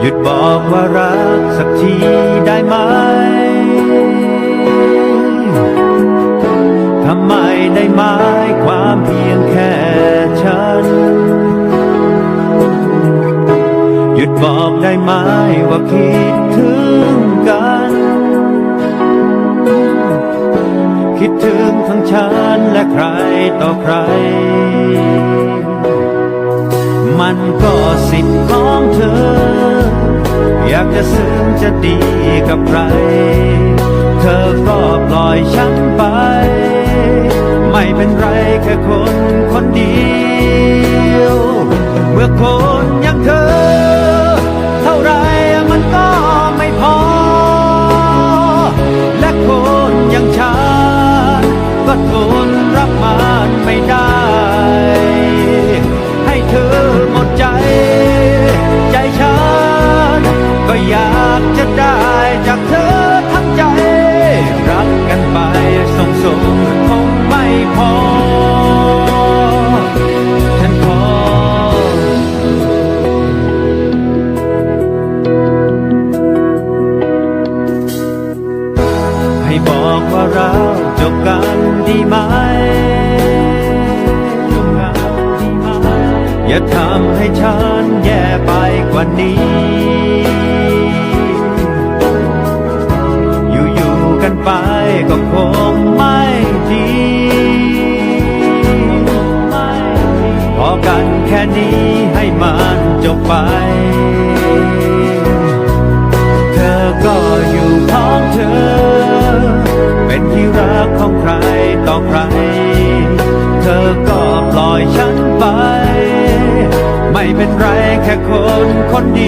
หยุดบอกว่ารักสักทีได้ไหม ทำไมได้หมายความเพียงแค่ฉัน หยุดบอกได้ไหมว่าคิดถึงกัน คิดถึงทั้งฉันและใครต่อใคร มันก็สิทธิ์ของเธอ อยากจะซึ้งจะดีกับใคร เธอก็ปล่อยฉันไป ไม่เป็นไรแค่คนคนเดียว เมื่อคน บอกว่าเราจบกันดีไหม อย่าทำให้ฉันแย่ไปกว่านี้ อยู่ๆกันไปก็คงไม่ดีพอกันแค่นี้ให้มันจบไป ธอก็ปล่อยฉันไป ไม่เป็นไรแค่คนคนเ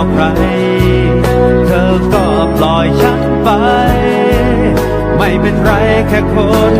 ต่อใคร เธอก็ปล่อยฉันไป ไม่เป็นไรแค่คน